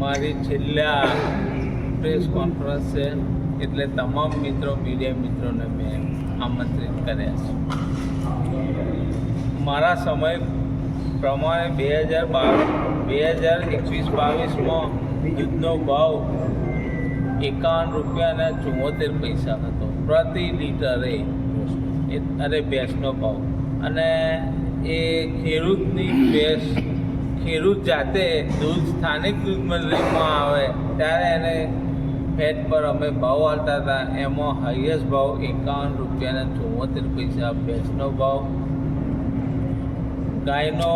મારી છેલ્લા press conference છે, એટલે તમામ મિત્રો મીડિયા મિત્રોને મેં આમંત્રિત કર્યા છે. મારા સમય પ્રમાણે બે હજાર બાવીસ બે હજાર એકવીસ બાવીસમાં દૂધનો ભાવ એકાવન રૂપિયાના ચુમ્મોતેર પૈસા હતો. પ્રતિ લીટરે અરે ભેંસનો ભાવ. અને એ ખેડૂતની ભેંસ ખેડૂત જાતે દૂધ સ્થાનિક દૂધ મંડળીમાં આવે. ત્યારે એને ફેટ પર અમે ભાવ આવતા હતા. એમાં હાઈએસ્ટ ભાવ એકાવન રૂપિયા અને ચુમ્મોતેર પૈસા, ભેંસનો ભાવ. ગાયનો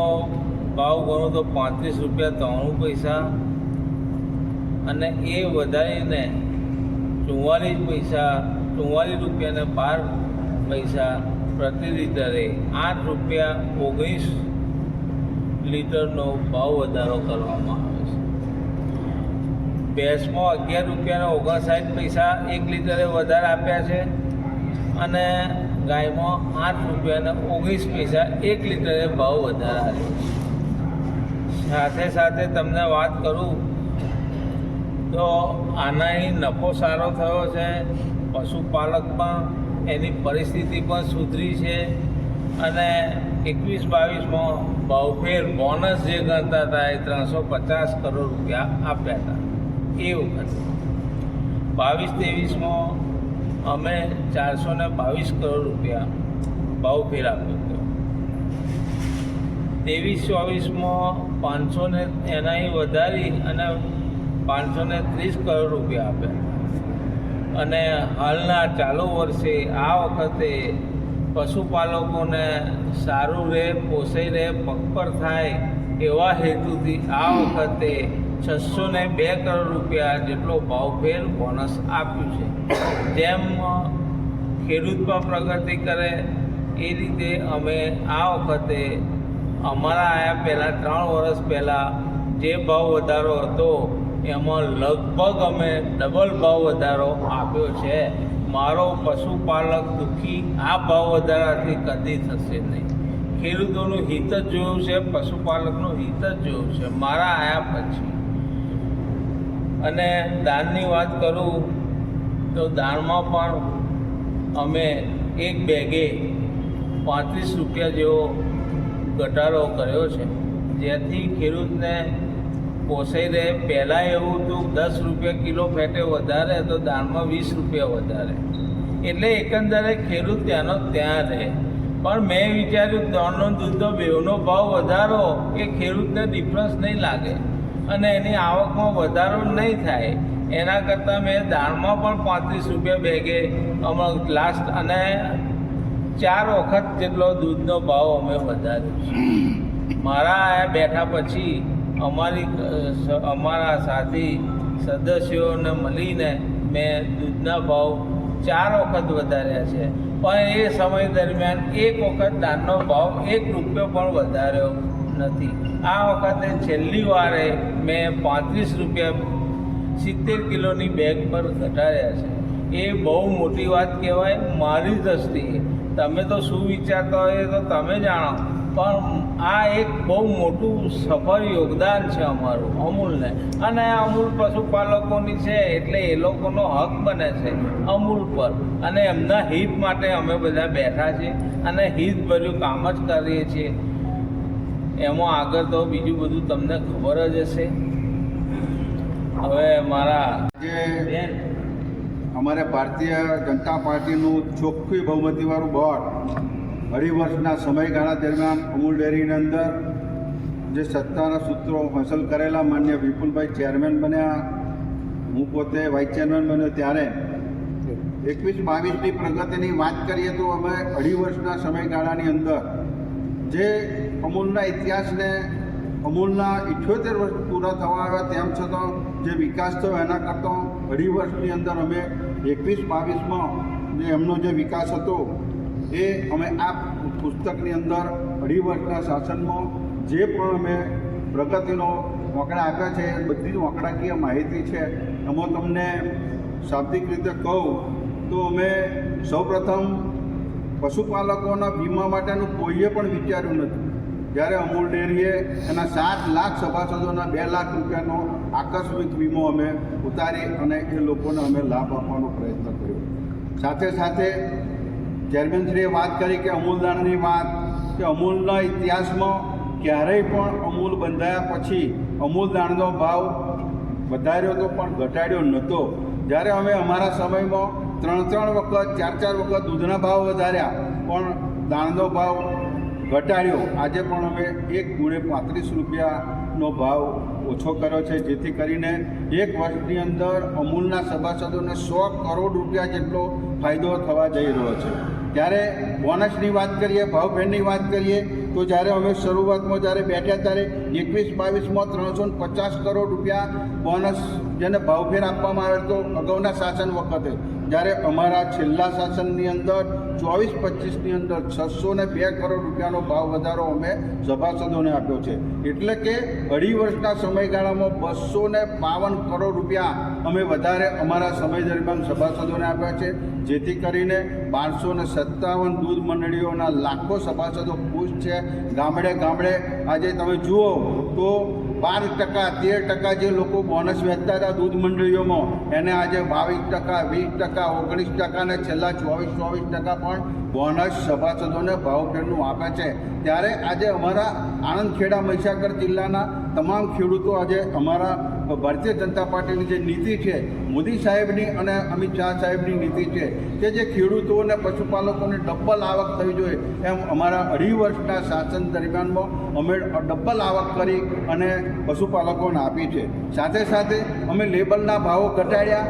ભાવ ગણો તો પાંત્રીસ રૂપિયા ત્રાણું પૈસા. અને એ વધારીને ચુમ્માલીસ પૈસા ચુમ્માલીસ રૂપિયા અને બાર પૈસા પ્રતિ લીટરે. આઠ રૂપિયા ઓગણીસ લીટરનો ભાવ વધારો કરવામાં આવે છે. ભેંસમાં અગિયાર રૂપિયાના ઓગણસાઠ પૈસા એક લીટરે વધારે આપ્યા છે અને ગાયમાં આઠ રૂપિયાના ઓગણીસ પૈસા એક લીટરે ભાવ વધારે આપ્યો છે. સાથે સાથે તમને વાત કરું તો આનાથી નફો સારો થયો છે, પશુપાલક પણ એની પરિસ્થિતિ પણ સુધરી છે. અને એકવીસ બાવીસમાં ભાવફેર બોનસ જે ગણતા હતા એ ત્રણસો પચાસ કરોડ રૂપિયા આપ્યા હતા. એ વખતે. બાવીસ ત્રેવીસમાં અમે ચારસો ને બાવીસ કરોડ રૂપિયા ભાવફેર આપ્યો હતો. ત્રેવીસ ચોવીસમાં પાંચસો ને એનાથી વધારી અને પાંચસો ને ત્રીસ કરોડ રૂપિયા આપ્યા. અને હાલના ચાલુ વર્ષે આ વખતે પશુપાલકોને સારું રહે પોસાઈ રહે પગપર થાય એવા હેતુથી આ વખતે છસો ને બે કરોડ રૂપિયા જેટલો ભાવભેર બોનસ આપ્યું છે. જેમ ખેડૂત પણ પ્રગતિ કરે, એ રીતે અમે આ વખતે અમારા આયા પહેલાં, ત્રણ વર્ષ પહેલાં જે ભાવ વધારો હતો એમાં લગભગ અમે ડબલ ભાવ વધારો આપ્યો છે. મારો પશુપાલક દુઃખી આ ભાવ વધારાથી કદી થશે નહીં. ખેડૂતોનું હિત જ જોયું છે, પશુપાલકનું હિત જ જોયું છે. મારા આયા પછી. અને દાનની વાત કરું તો દાનમાં પણ અમે એક બેગે પાંત્રીસ રૂપિયા જેવો ઘટાડો કર્યો છે. જેથી ખેડૂતને પોસાઈ રહે પહેલાં એવું હતું દસ રૂપિયા કિલો ફેટે વધારે તો દાળમાં વીસ રૂપિયા વધારે. એટલે એકંદરે ખેડૂત ત્યાંનો ત્યાં રહે. પણ મેં વિચાર્યું ત્રણનો દૂધનો બેવનો ભાવ વધારો કે ખેડૂતને ડિફરન્સ નહીં લાગે. અને એની આવકમાં વધારો નહીં થાય. એના કરતાં મેં દાળમાં પણ પાંત્રીસ રૂપિયા બેગે અમારું લાસ્ટ અને ચાર વખત જેટલો દૂધનો ભાવ અમે વધાર્યો છે. મારા બેઠા પછી અમારી અમારા સાથી સદસ્યોને મળીને મેં દૂધના ભાવ ચાર વખત વધાર્યા છે. પણ એ સમય દરમિયાન એક વખત દાનનો ભાવ એક રૂપિયો પણ વધાર્યો નથી. આ વખતે છેલ્લી વારે મેં પાંત્રીસ રૂપિયા સિત્તેર કિલોની બેગ પર ઘટાડ્યા છે. એ બહુ મોટી વાત કહેવાય, મારી દ્રષ્ટિએ. તમે તો શું વિચારતા હોય તો તમે જાણો. પણ આ એક બહુ મોટું સફળ યોગદાન છે અમારું અમૂલને. અને અમૂલ પશુપાલકોની છે એટલે એ લોકોનો હક બને છે અમૂલ પર. અને એમના હિત માટે અમે બધા બેઠા છીએ અને હિતભર્યું કામ જ કરીએ છીએ. એમાં આગળ તો બીજું બધું તમને ખબર જ હશે. હવે મારા જે બેન. અમારે ભારતીય જનતા પાર્ટીનું ચોખ્ખી બહુમતીવાળું બોર્ડ અઢી વર્ષના સમયગાળા દરમિયાન અમૂલ ડેરીની અંદર જે સત્તાના સૂત્રો હાંસલ કરેલા માન્ય વિપુલભાઈ ચેરમેન બન્યા, હું પોતે વાઇસ ચેરમેન બન્યો ત્યારે. એકવીસ બાવીસની પ્રગતિની વાત કરીએ તો અમે અઢી વર્ષના સમયગાળાની અંદર જે અમૂલના ઇતિહાસને અમૂલના ઇઠ્યોતેર વર્ષ પૂરા થવા આવ્યા, તેમ છતાં જે વિકાસ થયો એના કરતાં અઢી વર્ષની અંદર અમે એકવીસ બાવીસમાં એમનો જે વિકાસ હતો એ અમે આ પુસ્તકની અંદર અઢી વર્ષના શાસનમાં જે પણ અમે પ્રગતિનો વાંકડા આપ્યા છે એ બધી જ વાંકડાકીય માહિતી છે. એમાં તમને શાબ્દિક રીતે કહું તો અમે સૌપ્રથમ પશુપાલકોના વીમા માટેનું કોઈએ પણ વિચાર્યું નથી. જ્યારે અમૂલ ડેરીએ એના સાત લાખ સભાસદોના બે લાખ રૂપિયાનો આકસ્મિક વીમો અમે ઉતારી અને એ લોકોને અમે લાભ આપવાનો પ્રયત્ન કર્યો. સાથે સાથે ચેરમેનશ્રીએ વાત કરી કે અમૂલદાનની વાત, કે અમૂલના ઇતિહાસમાં ક્યારેય પણ અમૂલ બંધાયા પછી અમૂલ દાણનો ભાવ વધાર્યો તો પણ ઘટાડ્યો નહોતો. જ્યારે અમે અમારા સમયમાં ત્રણ ત્રણ વખત, ચાર ચાર વખત દૂધના ભાવ વધાર્યા, પણ દાણનો ભાવ ઘટાડ્યો. આજે પણ અમે એક ગુણે પાંત્રીસ રૂપિયાનો ભાવ ઓછો કર્યો છે, જેથી કરીને એક વર્ષની અંદર અમૂલના સભાસદોને સો કરોડ રૂપિયા જેટલો ફાયદો થવા જઈ રહ્યો છે. ત્યારે બોનસની વાત કરીએ ભાવફેરની વાત કરીએ તો જ્યારે અમે શરૂઆતમાં જ્યારે બેઠ્યા ત્યારે એકવીસ, બાવીસમાં ત્રણસો પચાસ કરોડ રૂપિયા બોનસ જેને ભાવફેર આપવામાં આવ્યો હતો અગાઉના શાસન વખતે. જ્યારે અમારા છેલ્લા શાસનની અંદર ચોવીસ, પચીસની અંદર છસો ને બે કરોડ રૂપિયાનો ભાવ વધારો અમે સભાસદોને આપ્યો છે. એટલે કે અઢી વર્ષના સમયગાળામાં બસો ને બાવન કરોડ રૂપિયા અમે વધારે અમારા સમય દરમિયાન સભાસદોને આપ્યા છે. જેથી કરીને બારસો ને સત્તાવન દૂધ મંડળીઓના લાખો સભાસદો ખુશ છે. ગામડે ગામડે આજે તમે જુઓ તો બાર ટકા, તેર ટકા જે લોકો બોનસ વહેતા હતા દૂધ મંડળીઓમાં, એને આજે બાવીસ ટકા, વીસ ટકા, ઓગણીસ ટકા અને છેલ્લા ચોવીસ ચોવીસ ટકા પણ બોનસ સભાસદોને ભાવફેરનું આપે છે. ત્યારે આજે અમારા આણંદ ખેડા મહીસાગર જિલ્લાના તમામ ખેડૂતો આજે અમારા ભારતીય જનતા પાર્ટીની જે નીતિ છે, મોદી સાહેબની અને અમિત શાહ સાહેબની નીતિ છે કે જે ખેડૂતો અને પશુપાલકોને ડબલ આવક થવી જોઈએ, એમ અમારા અઢી વર્ષના શાસન દરમિયાનમાં અમે ડબલ આવક કરી અને પશુપાલકોને આપી છે. સાથે સાથે અમે લેબલના ભાવો ઘટાડ્યા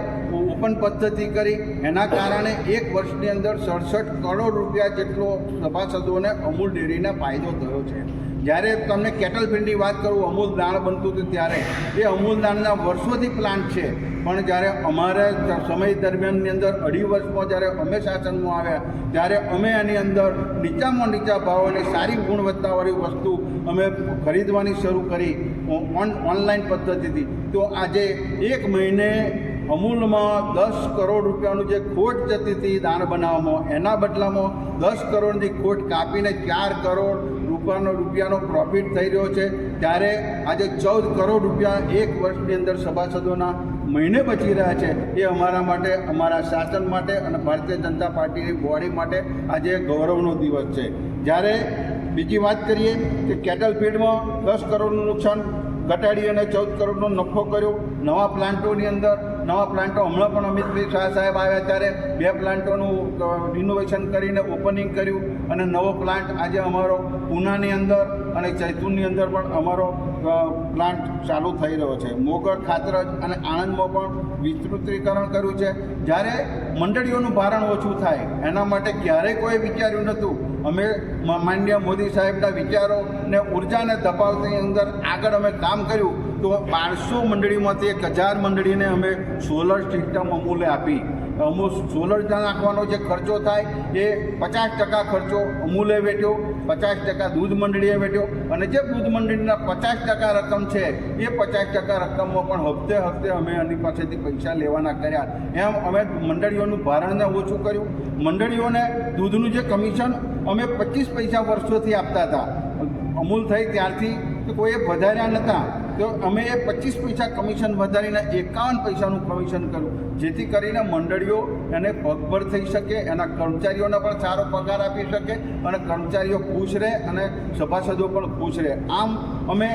ઓપન પદ્ધતિ કરી. એના કારણે એક વર્ષની અંદર સડસઠ કરોડ રૂપિયા જેટલો સભાસદોને અમૂલ ડેરીને ફાયદો થયો છે. જ્યારે તમને કેટલ વાત કરું, અમૂલ દાણ બનતું હતું ત્યારે. એ અમૂલ દાણના વર્ષોથી પ્લાન્ટ છે. પણ જ્યારે અમારે સમય દરમિયાનની અંદર અઢી વર્ષમાં જ્યારે અમે શાસનમાં આવ્યા, ત્યારે અમે એની અંદર નીચામાં નીચા ભાવોની સારી ગુણવત્તાવાળી વસ્તુ અમે ખરીદવાની શરૂ કરી. ઓન, ઓનલાઈન પદ્ધતિથી. તો આજે એક મહિને અમૂલમાં દસ કરોડ રૂપિયાનું જે ખોટ જતી હતી દાણ બનાવવામાં એના બદલામાં દસ કરોડની ખોટ કાપીને ચાર કરોડ રૂપિયાનો રૂપિયાનો પ્રોફિટ થઈ રહ્યો છે. ત્યારે આજે ચૌદ કરોડ રૂપિયા એક વર્ષની અંદર સભાસદોના મહિને બચી રહ્યા છે. એ અમારા માટે, અમારા શાસન માટે અને ભારતીય જનતા પાર્ટીની બોડી માટે આજે ગૌરવનો દિવસ છે. જ્યારે બીજી વાત કરીએ કે કેટલ ફીડમાં દસ કરોડનું નુકસાન ઘટાડી અને ચૌદ કરોડનો નફો કર્યો. નવા પ્લાન્ટોની અંદર નવા પ્લાન્ટો હમણાં પણ અમિતભાઈ શાહ સાહેબ આવ્યા ત્યારે બે પ્લાન્ટોનું રિનોવેશન કરીને ઓપનિંગ કર્યું અને નવો પ્લાન્ટ આજે અમારો પૂનાની અંદર અને ચૈતુરની અંદર પણ અમારો પ્લાન્ટ ચાલુ થઈ રહ્યો છે. મોગર ખાતરજ અને આણંદમાં પણ વિસ્તૃતીકરણ કર્યું છે. જ્યારે મંડળીઓનું ભારણ ઓછું થાય, એના માટે ક્યારેય કોઈ વિચાર્યું નહોતું. અમે માનનીય મોદી સાહેબના વિચારો ને ઉર્જાને દબાવતી અંદર આગળ અમે કામ કર્યું. તો બારસો મંડળીમાંથી એક હજાર મંડળીને અમે સોલર સિસ્ટમ અમૂલે આપી. અમુક સોલર નાખવાનો જે ખર્ચો થાય એ પચાસ ટકા ખર્ચો અમૂલે વેઠ્યો, પચાસ ટકા દૂધ મંડળીએ વેઠ્યો અને જે દૂધ મંડળીના પચાસ ટકા રકમ છે એ પચાસ ટકા રકમમાં પણ હપ્તે હપ્તે અમે એની પાસેથી પૈસા લેવાના કર્યા. એમ અમે મંડળીઓનું ભારણને ઓછું કર્યું. મંડળીઓને દૂધનું જે કમિશન અમે પચીસ પૈસા વર્ષોથી આપતા હતા. અમૂલ થઈ ત્યારથી કોઈએ વધાર્યા નહોતા તો અમે એ પચીસ પૈસા કમિશન વધારીને એકાવન પૈસાનું કમિશન કર્યું. જેથી કરીને મંડળીઓ એને પગભર થઈ શકે, એના કર્મચારીઓને પણ સારો પગાર આપી શકે અને કર્મચારીઓ ખુશ રહે અને સભાસદો પણ ખુશ રહે. આમ અમે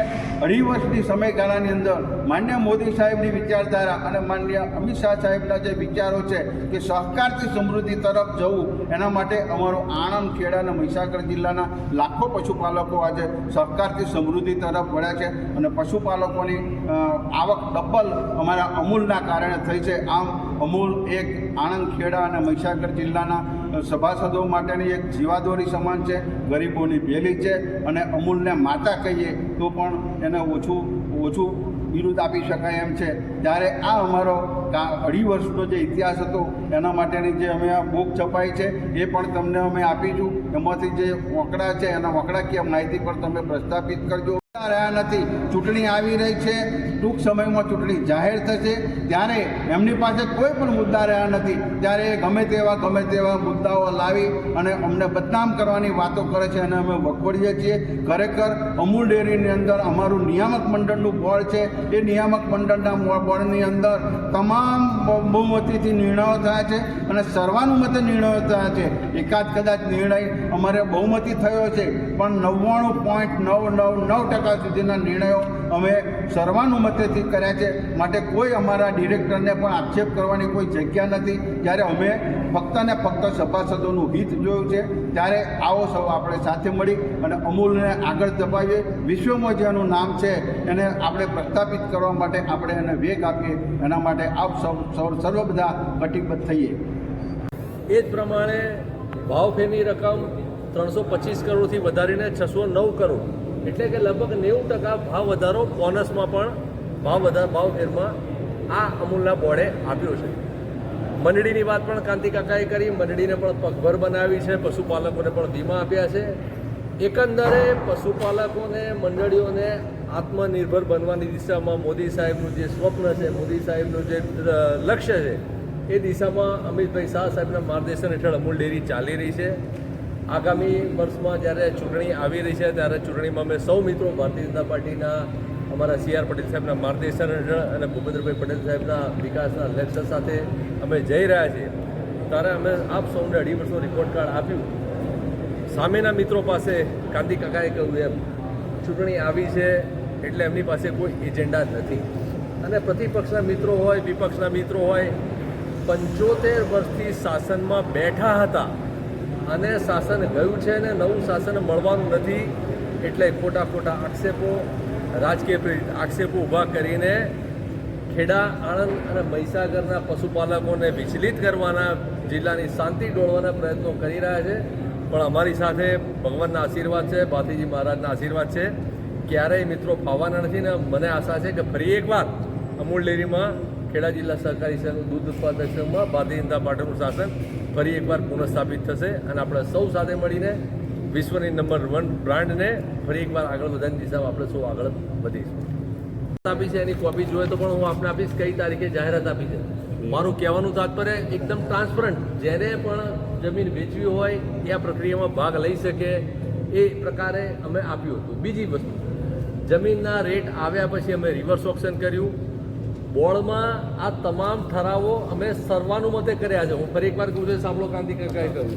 અઢી વર્ષની સમયગાળાની અંદર માન્ય મોદી સાહેબની વિચારધારા અને માન્ય અમિત શાહ સાહેબના જે વિચારો છે કે સહકારથી સમૃદ્ધિ તરફ જવું, એના માટે અમારો આણંદ, ખેડા અને મહીસાગર જિલ્લાના લાખો પશુપાલકો આજે સહકારથી સમૃદ્ધિ તરફ વળ્યા છે અને પશુપાલકોની આવક ડબલ અમારા અમૂલના કારણે થઈ છે. આમ અમૂલ એક આણંદ ખેડા અને મહીસાગર જિલ્લાના સભાસદો માટેની એક જીવાદોરી સમાન છે, ગરીબોની ભેલી છે અને અમૂલને માતા કહીએ તો પણ એને ઓછું ઓછું બિરુદ આપી શકાય એમ છે. ત્યારે આ અમારો અઢી વર્ષનો જે ઇતિહાસ હતો, એના માટેની જે અમે આ બુક છપાઈ છે, એ પણ તમને અમે આપીશું. એમાંથી જે વકડા છે, એના વકડાકીય માહિતી પર તમે પ્રસ્થાપિત કરજો. રહ્યા નથી. ચૂંટણી આવી રહી છે. ટૂંક સમયમાં ચૂંટણી જાહેર થશે. ત્યારે એમની પાસે કોઈ પણ મુદ્દા રહ્યા નથી. ત્યારે ગમે તેવા ગમે તેવા મુદ્દાઓ લાવી અને અમને બદનામ કરવાની વાતો કરે છે અને અમે વખોડીએ છીએ. ખરેખર અમૂલ ડેરીની અંદર અમારું નિયામક મંડળનું બોર્ડ છે. એ નિયામક મંડળના બોર્ડની અંદર તમામ બહુમતીથી નિર્ણયો થયા છે અને સર્વાનુમતે નિર્ણયો થયા છે. એકાદ કદાચ નિર્ણય અમારે બહુમતી થયો છે. પણ નવ્વાણું પોઈન્ટ નવ નવ નવ ટકા સુધીના નિર્ણયો અમે સર્વાનુમતેથી કર્યા છે. માટે કોઈ અમારા ડિરેક્ટરને પણ આક્ષેપ કરવાની કોઈ જગ્યા નથી. જ્યારે અમે ફક્ત ને ફક્ત સભાસદોનું હિત જોયું છે, ત્યારે આવો સૌ આપણે સાથે મળી અને અમૂલને આગળ ધપાવીએ. વિશ્વમાં જેનું નામ છે, એને આપણે પ્રસ્થાપિત કરવા માટે આપણે એને વેગ આપીએ. એના માટે આપ સૌ સૌ સર્વ બધા કટિબદ્ધ થઈએ. એ જ પ્રમાણે ભાવફેરની રકમ ત્રણસો પચીસ કરોડથી વધારીને છસો નવ કરોડ એટલે કે લગભગ નેવું ટકા ભાવ વધારો બોનસમાં પણ ભાવ વધારો ભાવ ફેરમાં આ અમૂલના બોર્ડે આપ્યો છે. મંડળીની વાત પણ કાંતિ કાકાએ કરી, મંડળીને પણ પગભર બનાવી છે, પશુપાલકોને પણ વીમા આપ્યા છે. એકંદરે પશુપાલકોને, મંડળીઓને આત્મનિર્ભર બનવાની દિશામાં મોદી સાહેબનું જે સ્વપ્ન છે, મોદી સાહેબનું જે લક્ષ્ય છે, એ દિશામાં અમિતભાઈ શાહ સાહેબના માર્ગદર્શન હેઠળ અમૂલ ડેરી ચાલી રહી છે. આગામી વર્ષમાં જ્યારે ચૂંટણી આવી રહી છે, ત્યારે ચૂંટણીમાં અમે સૌ મિત્રો ભારતીય જનતા પાર્ટીના, અમારા સી આર પટેલ સાહેબના માર્ગદર્શન હેઠળ અને ભૂપેન્દ્રભાઈ પટેલ સાહેબના વિકાસના લક્ષ્ય સાથે અમે જઈ રહ્યા છીએ. ત્યારે અમે આપ સૌને અઢી વર્ષનો રિપોર્ટ કાર્ડ આપ્યું. સામેના મિત્રો પાસે કાંતિ કાકાએ કહ્યું એમ, ચૂંટણી આવી છે એટલે એમની પાસે કોઈ એજન્ડા નથી. અને પ્રતિપક્ષના મિત્રો હોય, વિપક્ષના મિત્રો હોય, પંચોતેર વર્ષથી શાસનમાં બેઠા હતા. અને શાસન ગયું છે અને નવું શાસન મળવાનું નથી, એટલે ખોટા ખોટા આક્ષેપો, રાજકીય આક્ષેપો ઊભા કરીને ખેડા, આણંદ અને મહીસાગરના પશુપાલકોને વિચલિત કરવાના, જિલ્લાની શાંતિ ડોળવાના પ્રયત્નો કરી રહ્યા છે. પણ અમારી સાથે ભગવાનના આશીર્વાદ છે ભાતીજી મહારાજના આશીર્વાદ છે. ક્યારેય મિત્રો ફાવાના નથી ને મને આશા છે કે ફરી એકવાર અમૂલ ડેરીમાં ખેડા જિલ્લા સહકારી સંઘ, દૂધ ઉત્પાદક સંઘમાં ભારતીય જનતા પાર્ટીનું શાસન ફરી એકવાર પુનઃસ્થાપિત થશે અને આપણે સૌ સાથે મળીને વિશ્વની નંબર વન બ્રાન્ડને ફરી એકવાર આગળ વધવાની દિશામાં આપણે સૌ આગળ વધીશું. આપી છે એની કોપી જોઈએ તો પણ હું આપને આપીશ કઈ તારીખે જાહેરાત આપી છે. મારું કહેવાનું તાત્પર્ય એકદમ ટ્રાન્સપરન્ટ જેને પણ જમીન વેચવી હોય એ આ પ્રક્રિયામાં ભાગ લઈ શકે એ પ્રકારે અમે આપ્યું હતું. બીજી વસ્તુ, જમીનના રેટ આવ્યા પછી અમે રિવર્સ ઓપ્શન કર્યું. બોર્ડમાં આ તમામ ઠરાવો અમે સર્વાનુમતે કર્યા છે. હું ફરી એકવાર કહું છું, સાંભળો કાંતિ કાકાએ કહ્યું.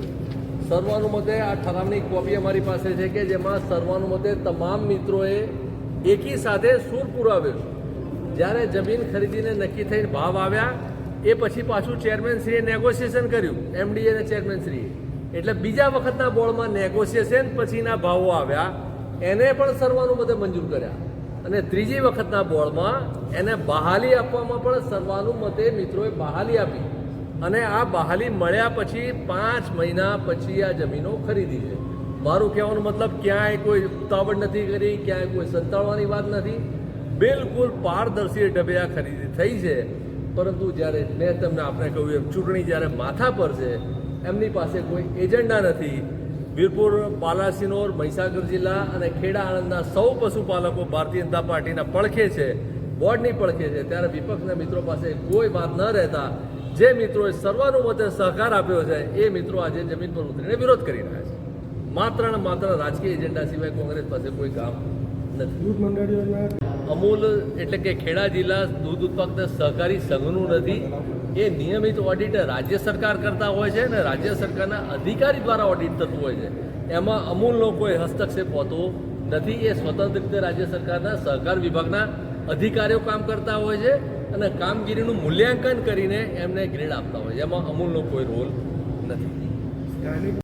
સર્વાનુમતે આ ઠરાવની કોપી અમારી પાસે છે કે જેમાં સર્વાનુમતે તમામ મિત્રોએ એકી સાથે સૂર પુરાવ્યો જ્યારે જમીન ખરીદીને નક્કી થઈને ભાવ આવ્યા, એ પછી પાછું ચેરમેનશ્રીએ નેગોશિએશન કર્યું એમડી અને ચેરમેનશ્રીએ એટલે બીજા વખતના બોર્ડમાં નેગોશિએશન પછીના ભાવો આવ્યા. એને પણ સર્વાનુમતે મંજૂર કર્યા. અને ત્રીજી વખતના બોર્ડમાં એને બહાલી આપવામાં પણ સર્વાનુમતે મિત્રોએ બહાલી આપી. અને આ બહાલી મળ્યા પછી પાંચ મહિના પછી આ જમીનો ખરીદી છે. મારું કહેવાનો મતલબ, ક્યાંય કોઈ ઉતાવળ નથી કરી, ક્યાંય કોઈ સંતાડવાની વાત નથી. બિલકુલ પારદર્શી ઢબે આ ખરીદી થઈ છે. પરંતુ જ્યારે મેં તમને આપણે કહ્યું એમ ચૂંટણી જ્યારે માથા પર છે, એમની પાસે કોઈ એજન્ડા નથી. વીરપુર પાલાસિનોર મહીસાગર જિલ્લા અને ખેડા આણંદના સૌ પશુપાલકો ભારતીય જનતા પાર્ટીના પડખે છે બોર્ડની પડખે છે. ત્યારે વિપક્ષના મિત્રો પાસે કોઈ વાત ન રહેતા જે મિત્રોએ સર્વાનુમતે સહકાર આપ્યો છે એ મિત્રો આજે જમીન પર ઉતરીને વિરોધ કરી રહ્યા છે. માત્ર ને માત્ર રાજકીય એજન્ડા સિવાય કોંગ્રેસ પાસે કોઈ કામ નથી. અમૂલ એટલે કે ખેડા જિલ્લા દૂધ ઉત્પાદક સહકારી સંઘનું નથી. એ નિયમિત ઓડિટ રાજ્ય સરકાર કરતા હોય છે અને રાજ્ય સરકારના અધિકારી દ્વારા ઓડિટ થતું હોય છે. એમાં અમૂલનો કોઈ હસ્તક્ષેપ હોતો નથી. એ સ્વતંત્ર રીતે રાજ્ય સરકારના સહકાર વિભાગના અધિકારીઓ કામ કરતા હોય છે અને કામગીરીનું મૂલ્યાંકન કરીને એમને ગ્રેડ આપતા હોય છે. એમાં અમૂલનો કોઈ રોલ નથી.